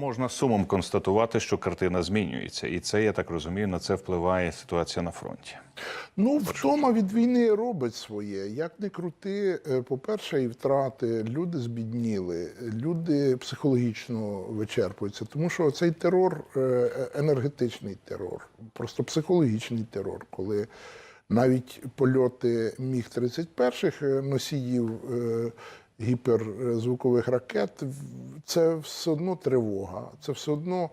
Можна сумом констатувати, що картина змінюється, і це я так розумію, на це впливає ситуація на фронті. Ну, втома від війни робить своє. Як не крути, е, по-перше, і втрати, люди збідніли, люди психологічно вичерпуються. Тому що цей терор, е, енергетичний терор, просто психологічний терор, коли навіть польоти Міг-31 е, носіїв е, гіперзвукових ракет, це все одно тривога, це все одно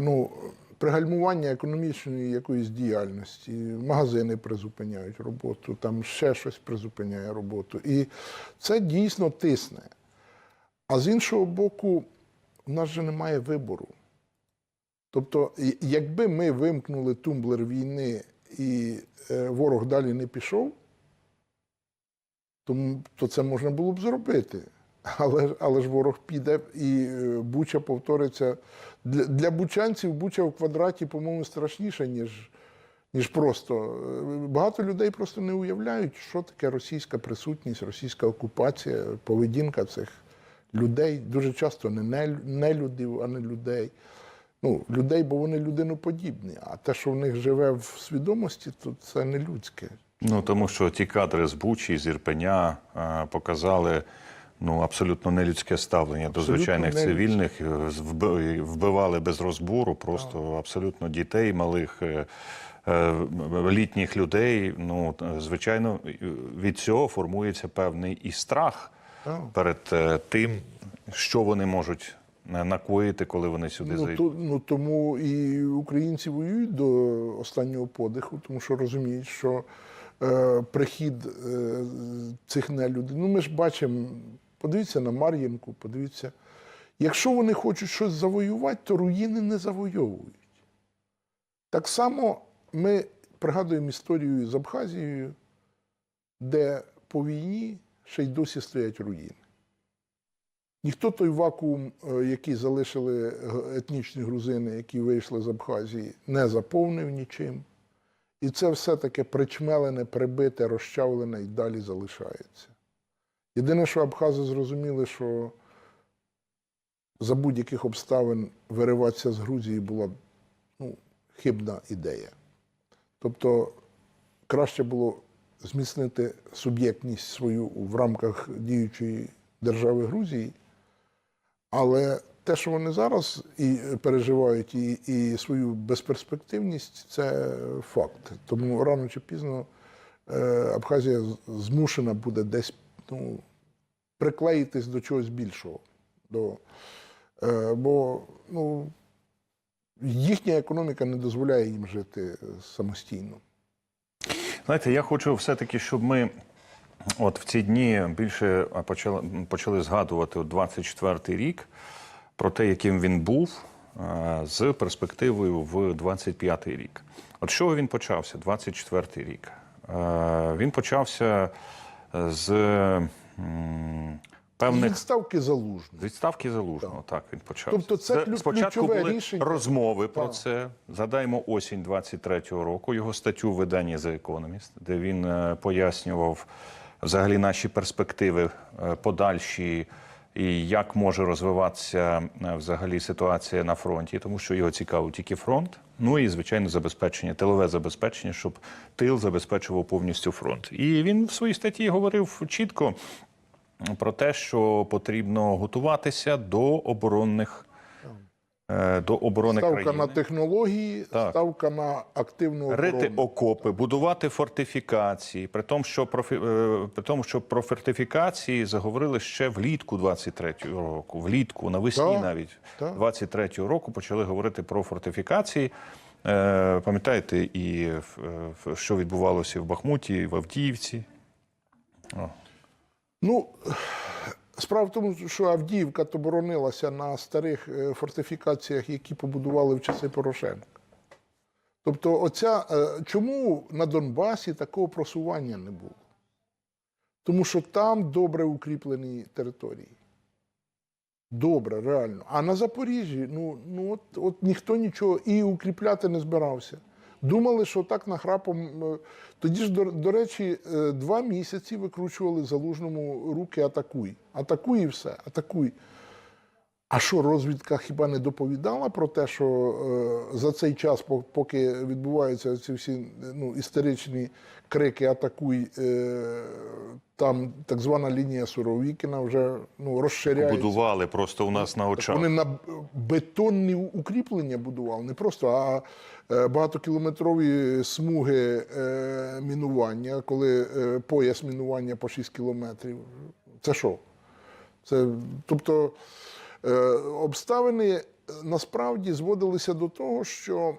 ну, пригальмування економічної якоїсь діяльності. Магазини призупиняють роботу, там ще щось призупиняє роботу. І це дійсно тисне. А з іншого боку, в нас же немає вибору. Тобто, якби ми вимкнули тумблер війни і е, ворог далі не пішов, то, то це можна було б зробити. Але, але ж ворог піде і е, Буча повториться. Для, для бучанців Буча в квадраті, по-моєму, страшніше, ніж, ніж просто. Е, Багато людей просто не уявляють, що таке російська присутність, російська окупація, поведінка цих людей. Дуже часто не, не людів, а не людей. Ну, людей, бо вони людиноподібні. А те, що в них живе в свідомості, то це не людське. Ну тому що ті кадри з Бучі, з Ірпеня е, показали ну абсолютно нелюдське ставлення до звичайних нелюдське. цивільних. е, Вбивали без розбору, просто абсолютно дітей, малих е, е, літніх людей. Ну е, звичайно, від цього формується певний і страх Так. перед е, тим, що вони можуть е, накоїти, коли вони сюди Ну, зайдуть. то, ну тому і українці воюють до останнього подиху, тому що розуміють, що е, прихід е, цих нелюдей. Ну, ми ж бачимо, подивіться на Мар'їнку, подивіться. Якщо вони хочуть щось завоювати, то руїни не завойовують. Так само ми пригадуємо історію з Абхазією, де по війні ще й досі стоять руїни. Ніхто той вакуум, е, який залишили етнічні грузини, які вийшли з Абхазії, не заповнив нічим. І це все таке причмелене, прибите, розчавлене і далі залишається. Єдине, що абхази зрозуміли, що за будь-яких обставин вириватися з Грузії була ну, хибна ідея. Тобто краще було зміцнити суб'єктність свою в рамках діючої держави Грузії, але те, що вони зараз і переживають, і, і свою безперспективність, це факт. Тому рано чи пізно е, Абхазія змушена буде десь ну, приклеїтись до чогось більшого. До, е, бо ну, їхня економіка не дозволяє їм жити самостійно. Знаєте, я хочу все-таки, щоб ми от в ці дні більше почали, почали згадувати 24-й рік про те, яким він був е, з перспективою в 25-й рік. От чого він почався, 24-й рік? Е, Він почався з м, певних Відставки залужних. з відставки залужного. Так він почав. Тобто це спочатку були рішення. розмови про Так. це. Згадаємо осінь 23-го року. Його статтю в виданні The Economist, де він е, пояснював взагалі наші перспективи е, подальші. І як може розвиватися е, взагалі ситуація на фронті, тому що його цікавить тільки фронт. Ну і звичайно забезпечення, тилове забезпечення, щоб тил забезпечував повністю фронт. І він в своїй статті говорив чітко, про те, що потрібно готуватися до оборонних до оборони Ставка країни. на технології, Так. ставка на активну Рити оборону. окопи, будувати фортифікації, при тому, що про, е, при тому, що про фортифікації заговорили ще влітку 23-го року. Влітку, навесні Так, навіть так. 23-го року почали говорити про фортифікації. Е, Пам'ятаєте, і е, що відбувалося в Бахмуті, в Авдіївці. Ну, справа в тому, що Авдіївка то боронилася на старих е, фортифікаціях, які побудували в часи Порошенка. Тобто, оця, е, чому на Донбасі такого просування не було? Тому що там добре укріплені території. Добре, реально. А на Запоріжжі, ну, ну от, от ніхто нічого і укріпляти не збирався. Думали, що так нахрапом. е, Тоді ж, до, до речі, е, два місяці викручували залужному руки атакуй. Атакуй і все, атакуй. А що розвідка хіба не доповідала про те, що е, за цей час, поки відбуваються ці всі ну, істеричні крики атакуй, е, там так звана лінія Суровікіна вже ну, розширяється. Будували просто у нас на очах. Вони на бетонні укріплення будували, не просто, а е, багатокілометрові смуги е, мінування, коли е, пояс мінування по 6 кілометрів. Це що? Це, тобто обставини е, насправді зводилися до того, що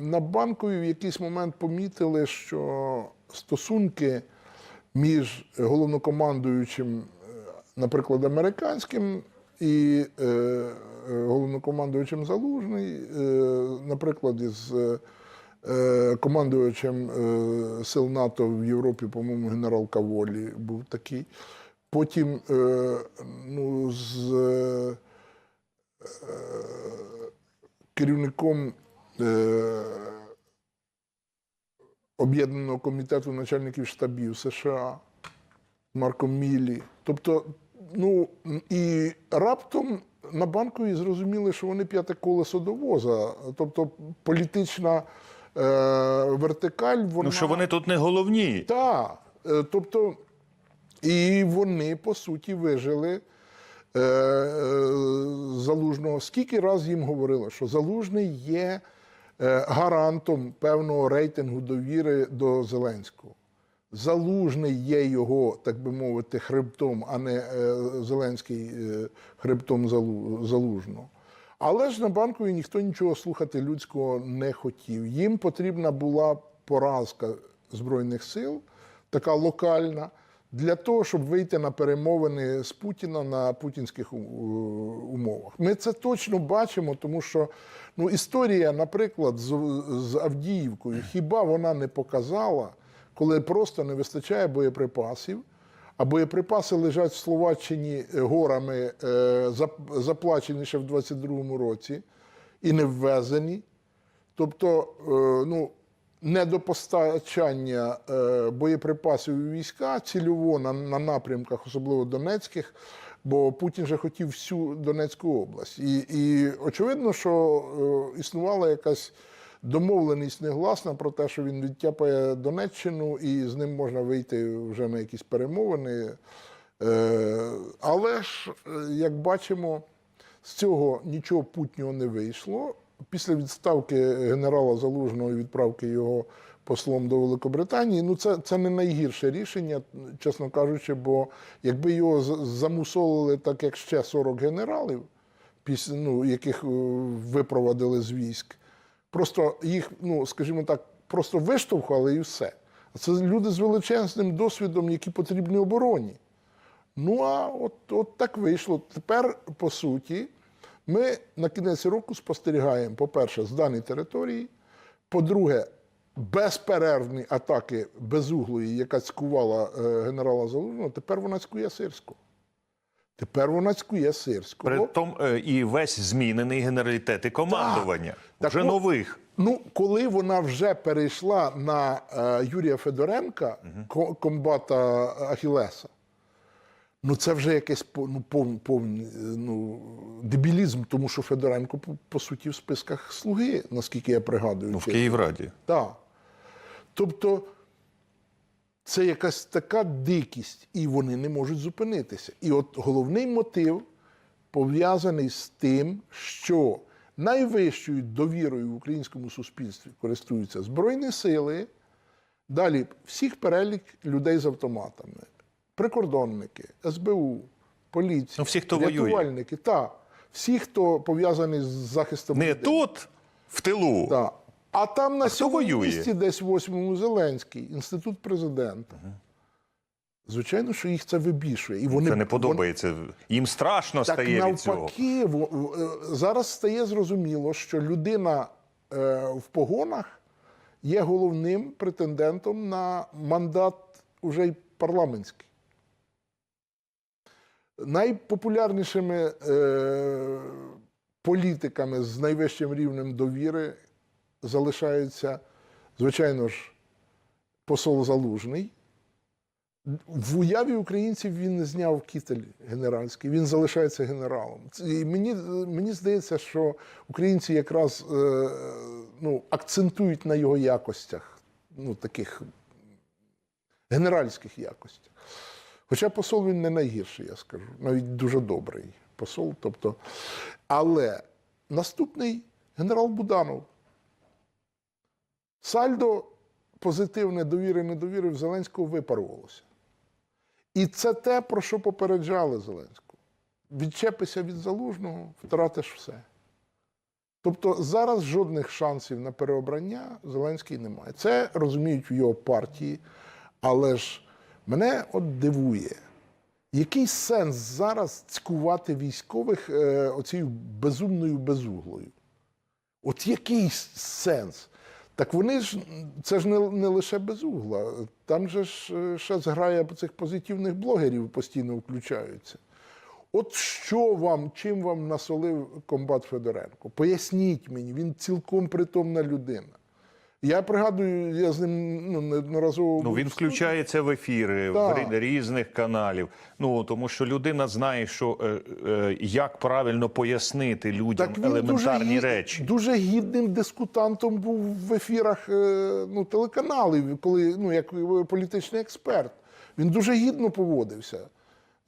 на банкові в якийсь момент помітили, що стосунки між головнокомандуючим, е, наприклад, американським і е, е, головнокомандуючим Залужний, е, наприклад, із е, е, командувачем е, сил НАТО в Європі, по-моєму, генерал Каволі був такий. Потім е, ну, з е, керівником е, Об'єднаного комітету начальників штабів США Марком Міллі. Тобто, ну і раптом на банкові зрозуміли, що вони п'яте колесо до воза. Тобто політична е, вертикаль, вона Ну що вони тут не головні. так. Е, Тобто, і вони, по суті, вижили е, е, залужного. Скільки раз їм говорили, що залужний є е, гарантом певного рейтингу довіри до Зеленського. Залужний є його, так би мовити, хребтом, а не е, Зеленський е, хребтом залужного. Але ж на банкові ніхто нічого слухати людського не хотів. Їм потрібна була поразка Збройних сил, така локальна, для того, щоб вийти на перемовини з Путіна на путінських умовах. Ми це точно бачимо, тому що ну, історія, наприклад, з, з Авдіївкою, хіба вона не показала, коли просто не вистачає боєприпасів. А боєприпаси лежать в Словаччині е, горами, е, заплачені ще в 22-му році і не ввезені. Тобто, е, ну, недопостачання е, боєприпасів у війська цільово на, на напрямках, особливо донецьких, бо Путін же хотів всю Донецьку область. І, і очевидно, що е, існувала якась домовленість негласна про те, що він відтяпає Донеччину і з ним можна вийти вже на якісь перемовини. Е, але ж, е, як бачимо, з цього нічого путнього не вийшло. Після відставки генерала Залужного і відправки його послом до Великобританії, ну це, це не найгірше рішення, чесно кажучи, бо якби його замусолили так, як ще 40 генералів, після, ну, яких е, випровадили з військ, просто їх, ну, скажімо так, просто виштовхали і все. Це люди з величезним досвідом, які потрібні обороні. Ну а от, от так вийшло. Тепер, по суті, ми на кінець року спостерігаємо, по-перше, з даної території, по-друге, безперервні атаки безуглої, яка цькувала е, генерала Залужного, тепер вона цькує Сирського. Тепер вона цькує Сирського. При тому е, і весь змінений генералітет і командування. Так Вже от- нових. Ну, коли вона вже перейшла на е, Юрія Федоренка, ко- комбата Ахілеса, ну це вже якийсь ну, пов, повний ну, дебілізм, тому що Федоренко, по, по суті, в списках слуги, наскільки я пригадую. Ну, в. Київраді. Так. Тобто це якась така дикість, і вони не можуть зупинитися. І от головний мотив пов'язаний з тим, що найвищою довірою в українському суспільстві користуються Збройні сили, далі всіх перелік людей з автоматами, прикордонники, СБУ, поліція, Ну, всі, хто рятувальники, та, всі, хто пов'язаний з захистом Не людей. тут, в тилу. Так. А там на воює? місці, десь восьмому Зеленський, інститут президента. Звичайно, що їх це вибішує. І вони, Це не подобається. Їм страшно Так стає від цього. е, зараз стає зрозуміло, що людина е, в погонах є головним претендентом на мандат уже й парламентський. Найпопулярнішими е, політиками з найвищим рівнем довіри залишаються, звичайно ж, посол Залужний, В уяві українців він не зняв кітель генеральський, він залишається генералом. І мені, мені здається, що українці якраз е, ну, акцентують на його якостях, ну, таких генеральських якостях. Хоча посол він не найгірший, я скажу, навіть дуже добрий посол. Тобто, але наступний генерал Буданов. Сальдо позитивне довіри, недовіри в Зеленського випарувалося. І це те, про що попереджали Зеленського. Відчепися від залужного, втратиш все. Тобто зараз жодних шансів на переобрання Зеленський не має. Це розуміють в його партії, але ж мене от дивує, який сенс зараз цькувати військових е, оцією безумною безуглою? От який сенс? Так вони ж це ж не, не лише безугла. Там же ж е, ще зграя цих позитивних блогерів постійно включаються. От що вам, чим вам насолив комбат Федоренко? Поясніть мені, він цілком притомна людина. Я пригадую, я з ним ну, неодноразово. Ну він включається в ефіри в різних каналів. Ну тому що людина знає, що е, е, як правильно пояснити людям Так він елементарні дуже, речі. Дуже гідним дискутантом був в ефірах е, ну, телеканалів, коли ну, як е, політичний експерт. Він дуже гідно поводився.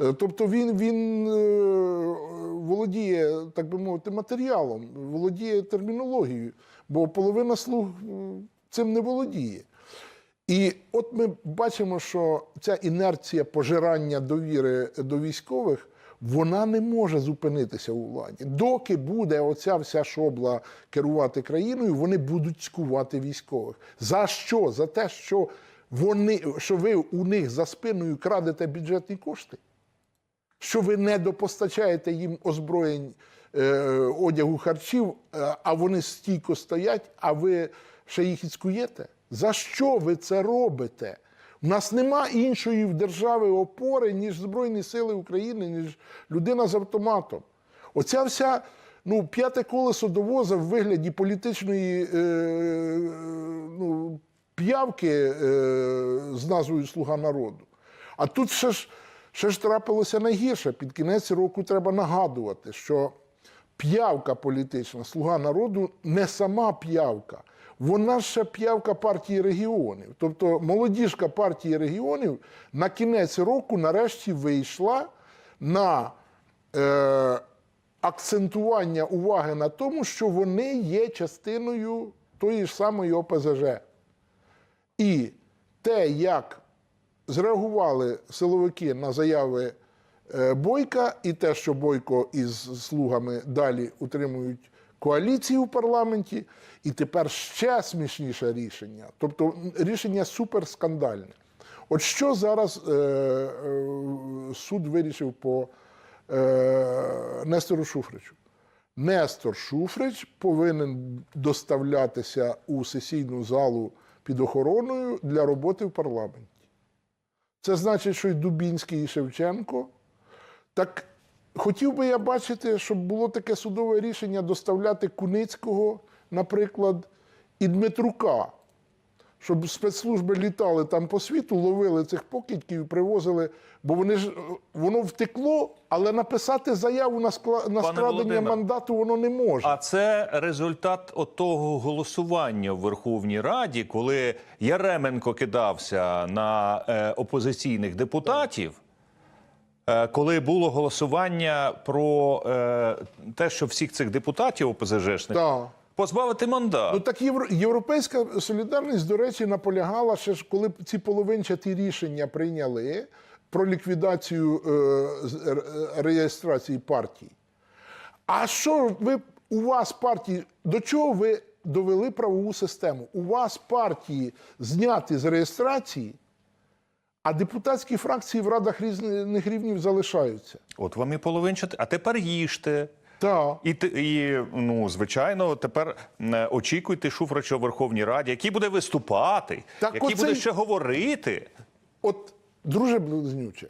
Е, Тобто він, він е, володіє, так би мовити, матеріалом, володіє термінологією, бо половина слуг цим не володіє. І от ми бачимо, що ця інерція пожирання довіри до військових, вона не може зупинитися у владі. Доки буде оця вся шобла керувати країною, вони будуть цькувати військових. За що? За те, що вони, що ви у них за спиною крадете бюджетні кошти? що ви не допостачаєте їм озброєнь, одягу харчів, е, а вони стійко стоять, а ви ще їх і цькуєте? За що ви це робите? У нас нема іншої в держави опори, ніж Збройні Сили України, ніж людина з автоматом. Оця вся ну, п'яте колесо до воза в вигляді політичної е, ну, п'явки е, з назвою Слуга народу. А тут ще ж, ще ж трапилося найгірше. Під кінець року треба нагадувати, що п'явка політична, слуга народу не сама п'явка. Вона ще п'явка партії регіонів. Тобто молодіжка партії регіонів на кінець року нарешті вийшла на е, акцентування уваги на тому, що вони є частиною тої ж самої ОПЗЖ. І те, як зреагували силовики на заяви Бойка, і те, що Бойко із слугами далі утримують коаліцію в парламенті, і тепер ще смішніше рішення, тобто рішення суперскандальне. От що зараз е, е, суд вирішив по е, Нестору Шуфричу? Нестор Шуфрич повинен доставлятися у сесійну залу під охороною для роботи в парламенті. Це значить, що і Дубінський, і Шевченко. Так хотів би я бачити, щоб було таке судове рішення доставляти Куницького, наприклад, і Дмитрука. Щоб спецслужби літали там по світу, ловили цих покидьків і привозили, бо вони ж е, воно втекло, але написати заяву на, скла... на скрадення мандату воно не може. А це результат того голосування в Верховній Раді, коли Яременко кидався на е, опозиційних депутатів. Е, Коли було голосування про е, те, що всіх цих депутатів ОПЗЖшних Так. позбавити мандат. Ну так європейська солідарність, до речі, наполягала ще ж, коли ці половинчаті рішення прийняли про ліквідацію е, реєстрації партій. А що ви у вас партії, до чого ви довели правову систему? У вас партії зняті з реєстрації, а депутатські фракції в радах різних рівнів залишаються. От вам і половинчати, а тепер їжте. Так. І, і ну, звичайно, тепер е, очікуйте Шуфрича у Верховній Раді, який буде виступати, Так який оце буде ще говорити. От, друже близнюче,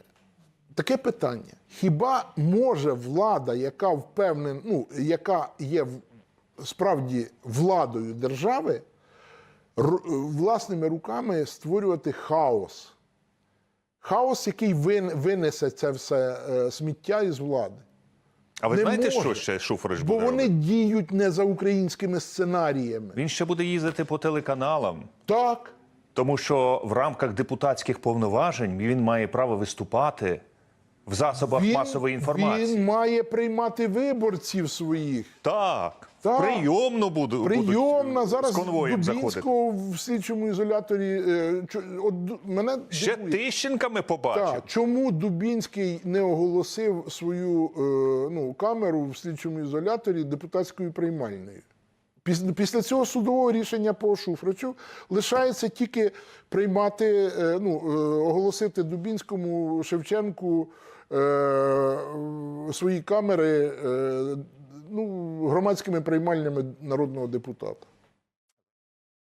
таке питання: хіба може влада, яка впевнена, ну, яка є справді владою держави, власними руками створювати хаос? Хаос, який вин- винесе це все е, сміття із влади. А ви Не знаєте, може. що ще Шуфрич Бо вони робити? діють не за українськими сценаріями. Він ще буде їздити по телеканалам. Так. Тому що в рамках депутатських повноважень він має право виступати в засобах масової інформації. він має приймати виборців своїх. Так, Так. прийомно буду Прийомна будуть зараз з конвоєм заходити. В слідчому ізоляторі. е, чо- От мене Ще дивує. Тищенка ми побачимо. Так, чому Дубінський не оголосив свою е, ну, камеру в слідчому ізоляторі депутатською приймальною? Після, після цього судового рішення по Шуфричу лишається тільки приймати, е, ну, е, оголосити Дубінському Шевченку е, свої камери е, ну, громадськими приймальнями народного депутата.